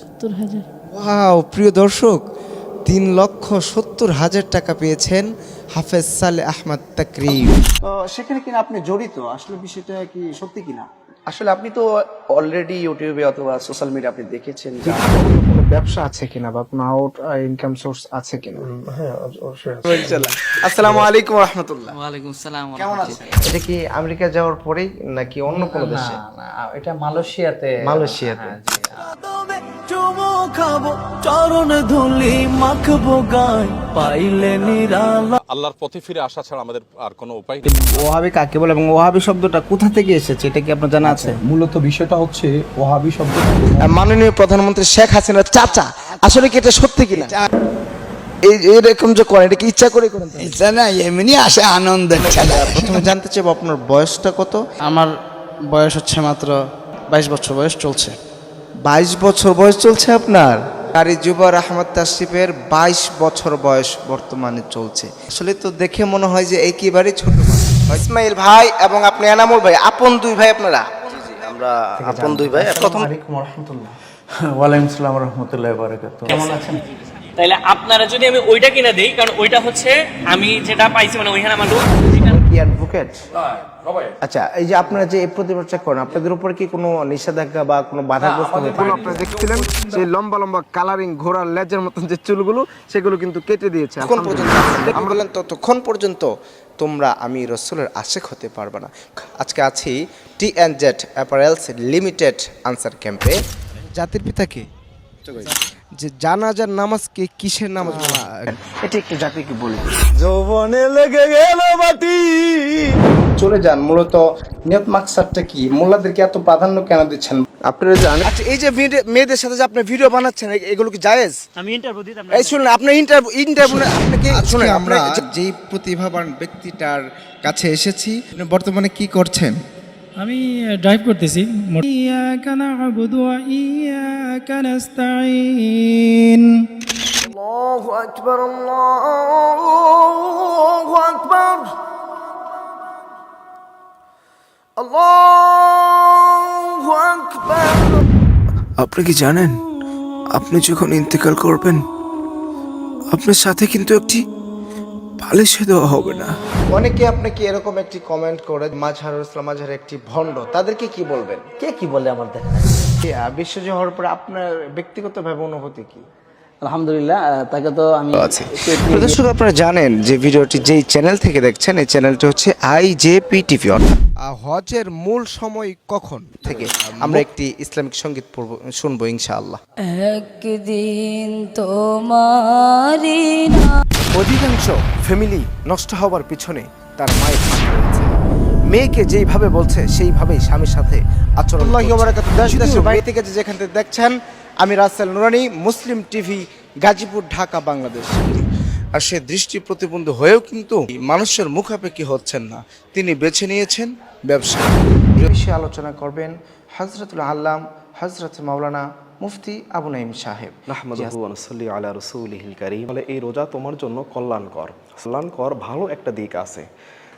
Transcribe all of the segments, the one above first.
সত্তর হাজার। ওয়াও প্রিয় দর্শক তিন লক্ষ সত্তর হাজার টাকা পেয়েছেন হাফেজ সালে আহমদ তাকরিম তো সেখানে কিনা আপনি জড়িত? আসলে বিষয়টা কি সত্যি কিনা? আসলে আপনি তো অলরেডি ইউটিউবে অথবা সোশ্যাল মিডিয়া আপনি দেখেছেন যে কোনো ব্যবসা আছে কিনা বা কোনো আউট ইনকাম সোর্স আছে কিনা? আসসালামু আলাইকুম রহমতুল্লাহ। ওয়ালাইকুম সালাম কেমন আছে এটা কি আমেরিকা যাওয়ার পরেই নাকি অন্য কোনো দেশে? এটা মালয়েশিয়াতে মালয়েশিয়াতে। চুমো খাব চরণ ধুলি মাখবো গায় পাইলে নিরালা। আল্লাহর পথে ফিরে আসা ছাড়া আমাদের আর কোনো উপায় নেই। ওহাবি কাকে বলে এবং ওহাবি শব্দটা কোথা থেকে এসেছে এটা কি আপনার জানা আছে? মূলত বিষয়টা হচ্ছে ওহাবি শব্দ। মাননীয় প্রধানমন্ত্রী শেখ হাসিনা চাচা আসলে কি এটা সত্যি কিনা? এই এরকম যে করেন এটা কি ইচ্ছা করে করেন? এটা না এমনি আসে আনন্দের প্রথমে জানতে চাইব আপনার বয়সটা কত? আমার বয়স হচ্ছে মাত্র বাইশ বছর বয়স চলছে। বাইশ বছর বয়স চলছে আপনার? কারি যুবর আহমদ তাসিফের বাইশ বছর বয়স বর্তমানে চলছে। আসলে তো দেখে মনে হয় যে একেবারে ছোট ইসমাইল ভাই এবং আপনি এনামুল ভাই আপন দুই ভাই আপনারা? আমরা আপন দুই ভাই প্রথম ওয়ালাইকুম সালাম রহমতুল্লাহ বারাকাত কেমন আছেন? তাইলে আপনারা যদি আমি ওইটা কিনা দেই কারণ ওইটা হচ্ছে আমি যেটা পাইছি মানে ওইখানে আমার অ্যাডভোকেট? আচ্ছা এই যে আপনারা যে এই প্রতিবাদটা করেন আপনাদের উপর কি কোনো নিষেধাজ্ঞা বা কোনো বাধাগ্রস্ত কোনো আপনারা দেখছিলেন সেই লম্বা লম্বা কালারিং ঘোড়ার লেজের মতন যে চুলগুলো সেগুলো কিন্তু কেটে দিয়েছে তখন পর্যন্ত? আমরা বললেন ততক্ষণ পর্যন্ত তোমরা আমি রসুলের আশেক হতে পারবে না। আজকে আছি T and Z apparels limited Ansar ক্যাম্পে জাতির পিতা কে? যে জানাজার নামাজ কে কিসের নামাজ? বলা হয়? এটা একটু জাতিকে বলি। যৌবনে লেগে গেল বাতি চলে যান। মূলত নিয়ত মাকসাদটা কি? মোল্লাদেরকে এত প্রাধান্য কেন দিচ্ছেন? আপনারা জানেন? আচ্ছা এই যে ভিডিও- মেয়েদের সাথে যে আপনি ভিডিও বানাচ্ছেন এগুলো কি জায়েজ? আমি ইন্টারভিউ দিতাম এই শুনুন আপনি ইন্টারভিউ ইন্টারভিউ আপনাকে শুনুন আমরা যেই প্রতিভাবান ব্যক্তিটার কাছে এসেছি আপনি বর্তমানে কি করছেন? আমি ড্রাইভ করতেছি। ইয়াকা না'বুদু ওয়া ইয়াকা নাস্তাঈন। আল্লাহু আকবার আল্লাহু আপনি কি জানেন? আপনি যখন ইন্তেকাল করবেন আপনার সাথে কিন্তু একটি পালিশে দেওয়া হবে না। অনেকে আপনাকে এরকম একটি কমেন্ট করে মাঝহারুল ইসলাম মাঝহার একটি ভণ্ড। তাদেরকে কি বলবেন? কে কি বলে আমার দেখা? বিশ্বজয় হওয়ার পরে আপনার ব্যক্তিগতভাবে অনুভূতি কি? আলহামদুলিল্লাহ তাকে তো আমি প্রিয় দর্শক আপনারা জানেন যে ভিডিওটি যেই চ্যানেল থেকে দেখছেন এই চ্যানেলটি হচ্ছে আই জে পি টিভি হজের মূল সময় কখন থেকে আমরা একটি ইসলামিক সংগীত পড়ব শুনব ইনশাআল্লাহ। একদিন তোমারি অধিকাংশ ফ্যামিলি নষ্ট হওয়ার পিছনে তার মায়ের। মেয়েকে যেইভাবে বলছে সেইভাবেই স্বামীর সাথে আচরণ দেশ দেশের বাইরে থেকে যে যেখান থেকে দেখছেন আমি রাসেল নুরানি মুসলিম টিভি গাজীপুর ঢাকা বাংলাদেশ। আর সে দৃষ্টি প্রতিবন্ধী হয়েও কিন্তু মানুষের মুখাপেক্ষি হচ্ছেন না। তিনি বেছে নিয়েছেন ব্যবসা। বিষয়ে আলোচনা করবেন হজরতুল আল্লাম হজরত মাওলানা মুফতি আবু নাইম সাহেব। আলা রাসূলিহিল কারীম। বলে এই রোজা তোমার জন্য কল্যাণকর। কল্যাণকর ভালো একটা দিক আছে।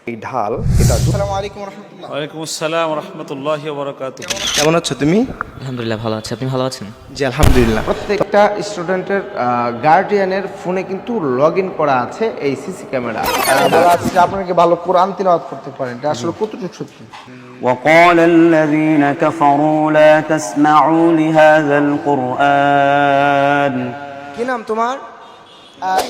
এই ঢাল এটা আসসালামু আলাইকুম রহমতুল্লাহ ওয়ালাইকুম আসসালাম রহমতুল্লাহ বারাকাত কেমন আছো তুমি আলহামদুলিল্লাহ ভালো আছি আপনি ভালো আছেন জি আলহামদুলিল্লাহ প্রত্যেকটা স্টুডেন্টের গার্ডিয়ানের ফোনে কিন্তু লগ ইন করা আছে এই সিসি ক্যামেরা আজকে আপনাকে ভালো কোরআন তিলাওয়াত করতে পারেন এটা আসলে কতটুকু সত্যি وقال الذين كفروا لا تسمعوا لهذا القرآن কি নাম তোমার আহ,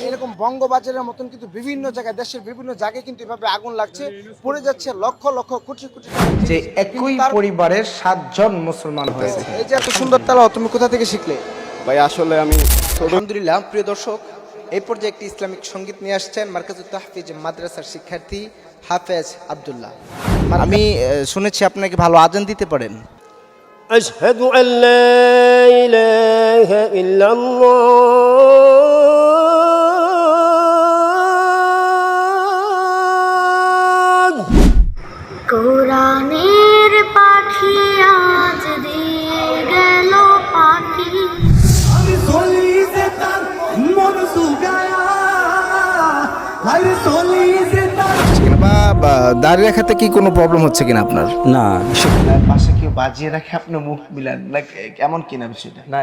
এরকম বঙ্গবাজারের মতন কিন্তু বিভিন্ন জায়গায় দেশের বিভিন্ন জায়গায় কিন্তু এভাবে আগুন লাগছে পড়ে যাচ্ছে লক্ষ লক্ষ কোটি কোটি যে একই পরিবারের সাতজন মুসলমান হয়েছে এই যে এত সুন্দর তালা তুমি কোথা থেকে শিখলে ভাই আসলে আমি আলহামদুলিল্লাহ প্রিয় দর্শক এই পর্যায়ে একটি ইসলামিক সঙ্গীত নিয়ে আসছেন মার্কাজুত তাহফিজ মাদ্রাসার শিক্ষার্থী হাফেজ আব্দুল্লাহ আমি আহ, শুনেছি আপনাকে ভালো আজান দিতে পারেন أشهد أن لا إله إلا الله বা রাখাতে কি কোনো প্রবলেম হচ্ছে কিনা আপনার? না পাশে কেউ বাজিয়ে রাখে আপনার মুখ মিলান। না কেমন কিনা বিষয়টা? না